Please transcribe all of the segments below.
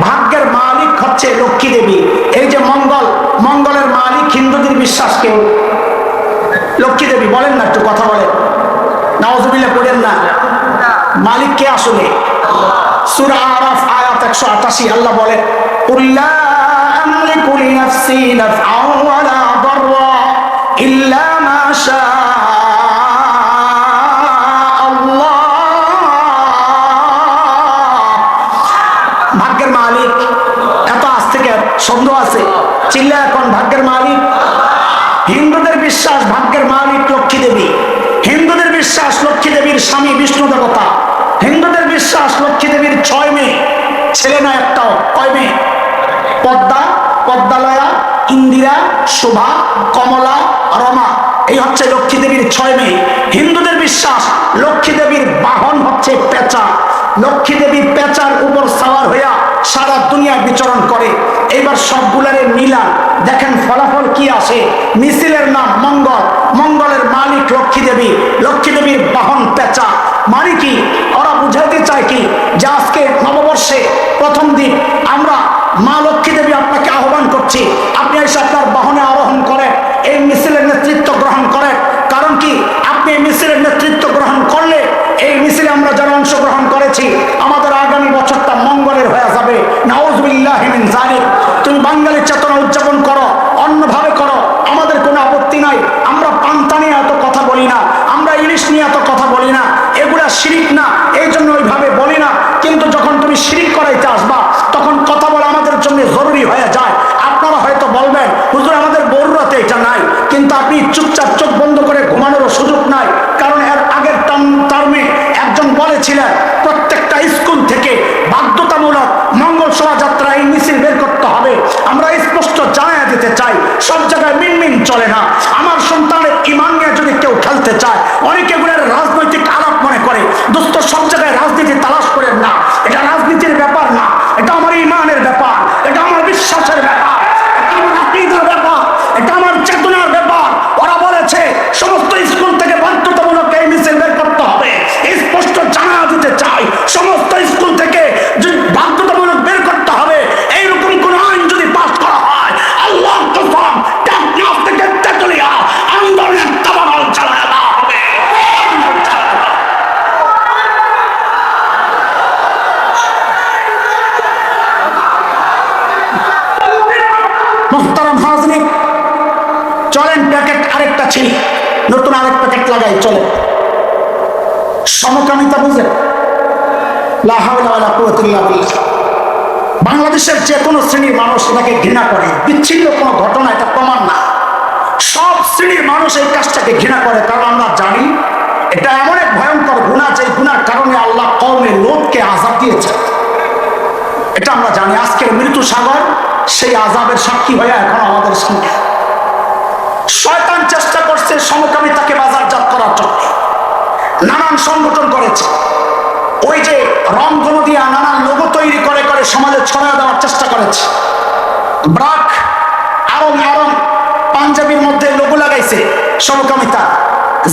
ভাগ্যের মালিক হচ্ছে লক্ষ্মী দেবী। এই যে মঙ্গল, মঙ্গলের মালিক হিন্দুদের বিশ্বাস কেউ? লক্ষ্মী দেবী, বলেন না, একটু কথা বলেন। নওয়াজবিল্লা পড়েন না। মালিক কে আসলে? সূরা আরাফ, আয়াত 188 আল্লাহ বলেন সন্দেহ আছে। চিল্লা এখন ভাগ্যের মালিক। হিন্দুদের বিশ্বাস ভাগ্যের মালিক লক্ষ্মী দেবী। হিন্দুদের বিশ্বাস লক্ষ্মী দেবীর স্বামী বিষ্ণু দেবতা। হিন্দুদের বিশ্বাস লক্ষ্মী দেবীর ছয় মেয়ে। ছেলে না একটাও, কয় মেয়ে? পদ্মা, পদ্মালয়া, ইন্দিরা, শোভা, কমলা, রমা। এই হচ্ছে লক্ষ্মী দেবীর ছয় মেয়ে। হিন্দুদের বিশ্বাস লক্ষ্মী দেবীর বাহন হচ্ছে পেঁচা। লক্ষ্মী দেবী পেঁচার উপর সাওয়ার হইয়া সারা দুনিয়া বিচরণ করে। এবার সবগুলারে মিলান দেখেন ফলাফল কি আসে। মিছিলের নাম মঙ্গল, মঙ্গলের মালিক লক্ষ্মী দেবী। লক্ষ্মী দেবীর বাহন পেঁচা। মানে কি? ওরা বুঝাইতে চায় কি যে আজকে নববর্ষে প্রথম দিন আমরা মা লক্ষ্মী দেবী আপনাকে আহ্বান করছি। আপনি এসে আপনার বাহনে আরোহণ করেন এই মিছিলের নেতৃত্ব গ্রহণ করেন কারণ কি আপনি এই মিছিলের নেতৃত্ব গ্রহণ করলে এই মিছিলে আমরা যারা অংশগ্রহণ করেছি আমাদের আগামী বছরটা মঙ্গলের হয়ে যাবে নাউজবিল্লাহিমিন জালিক তুমি বাঙালির চেতনা উদযাপন করো অন্যভাবে করো আমাদের কোনো আপত্তি নাই আমরা পান্তা নিয়ে এত কথা বলি না আমরা ইলিশ নিয়ে এত কথা বলি না, এগুলা শিরিক না, এই জন্য ওইভাবে বলি না। কিন্তু যখন তুমি শিরিক করাইতে আসবা, তখন কথা বলা আমাদের জন্য জরুরি হয়ে যায়। আপনারা হয়তো বলবেন, হুজুর, আমাদের বড়ুরাতে এটা নাই। কিন্তু আপনি চুপচাপ চোখ বন্ধ করে ঘুমানোরও সুযোগ নাই। কারণ এর আগের টার্মে একজন বলেছিলেন, প্রত্যেকটা স্কুল থেকে বাধ্যতামূলক মঙ্গল শোভাযাত্রা এই মিছিল বের করতে হবে। আমরা স্পষ্ট জানাই দিতে চাই, সব জায়গায় মিনমিন চলে না। আমার সন্তানের ইমান নিয়ে যদি কেউ খেলতে চায়, অনেকে এগুলোর রাজনৈতিক আলাপ মনে করে দোস্ত সব জায়গায় রাজনীতি তালাশ করেন না এটা রাজনীতির ব্যাপার না এটা আমার ইমানের ব্যাপার এটা আমার বিশ্বাসের ব্যাপার এটা আমার আকিদার ব্যাপার এটা আমার চেতনার ব্যাপার ওরা বলেছে সমস্ত স্কুল থেকে বাধ্যতামূলক এই মিছিল বের করতে হবে স্পষ্ট জানা দিতে চাই সমস্ত স্কুল থেকে যদি বাধ্যতামূলক বের করতে হবে এইরকম কোন আইন যদি পাস করা হয় আল্লাহ কসম টেকনাফ থেকে তেতুলিয়া আন্দোলনের তাবাল চালায় দেওয়া হবে মোহতারাম হাজরিন চলেন প্যাকেট আরেকটা ছিঁড়ি নতুন আরেক প্যাকেট লাগাই চলে সমকামিতা কুওয়াতা বাংলাদেশের যে কোনো শ্রেণির মানুষ এটাকে ঘৃণা করে। বিচ্ছিন্ন কোনো ঘটনা, এটা প্রমাণ না। সব শ্রেণির মানুষ এই কাজটাকে ঘৃণা করে, কারণ আমরা জানি এটা এমন এক ভয়ঙ্কর গুণা যে গুণার কারণে আল্লাহ কমে লোককে আজাদ দিয়েছে এটা আমরা জানি। আজকের মৃত্যু সাগর, সেই আজাবের সাক্ষী হয়ে এখন আমাদের সঙ্গে সমকামিতাকে বাজারজাত করার জন্য নানান সংগঠন করেছে। ওই যে রংধনু দিয়া নানান লোগো তৈরি করে করে সমাজে ছড়ায় দেওয়ার চেষ্টা করেছে। ব্রাক আরং আরং পাঞ্জাবির মধ্যে লোগো লাগাইছে সমকামিতা।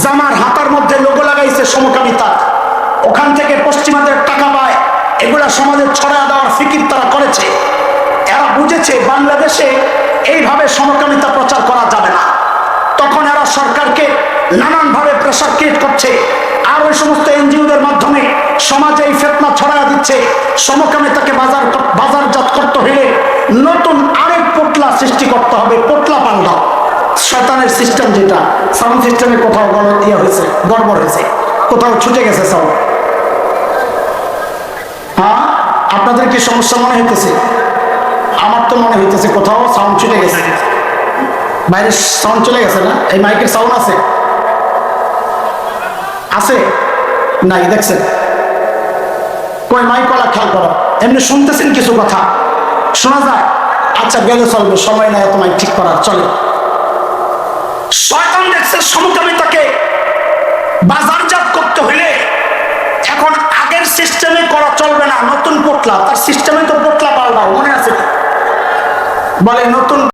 জামার হাতার মধ্যে লোগো লাগাইছে সমকামিতা। ওখান থেকে পশ্চিমাদের টাকা পায়, এগুলা সমাজে ছড়ায় দেওয়ার ফিকির তারা করেছে। এরা বুঝেছে বাংলাদেশে এইভাবে সমকামিতা প্রচার করা যাবে না। সরকারকে নানানভাবে প্রেশার ক্রিয়েট করছে। আর ওই সমস্ত এনজিওদের মাধ্যমে সমাজে এই ফেতনা ছড়ায় দিচ্ছে। সমকামিতাকে বাজার বাজারজাত করতে হলে নতুন আরেক পোটলা সৃষ্টি করতে হবে, পোটলা পাল্টা। শতানের সিস্টেম যেটা সাউন্ড সিস্টেমে কোথাও ইয়ে হয়েছে, গড়বড় হয়েছে। কোথাও ছুটে গেছে সাউন্ড হ্যাঁ? আপনাদের কি সমস্যা মনে হইতেছে? আমার তো মনে হইতেছে কোথাও সাউন্ড ছুটে গেছে। বাইরে সাউন্ড চলে গেছে না? এই মাইকের সাউন্ড আছে। আছে? নাই, দেখছেন? কই মাইক কলা খেয়াল করো। এমনি শুনতেছেন কিছু কথা? শোনা যায়? আচ্ছা গেলে চলবে। সময় নাই, এত মাইক ঠিক করার। চলে। শয়তান দেখছে সমকামিতাকে বাজারজাত করতে হইলে এখন আগের সিস্টেমে করা চলবে না। নতুন পোটলা, তার সিস্টেমে তো পোটলা পাল্টাও, মনে আছে? বলে নতুন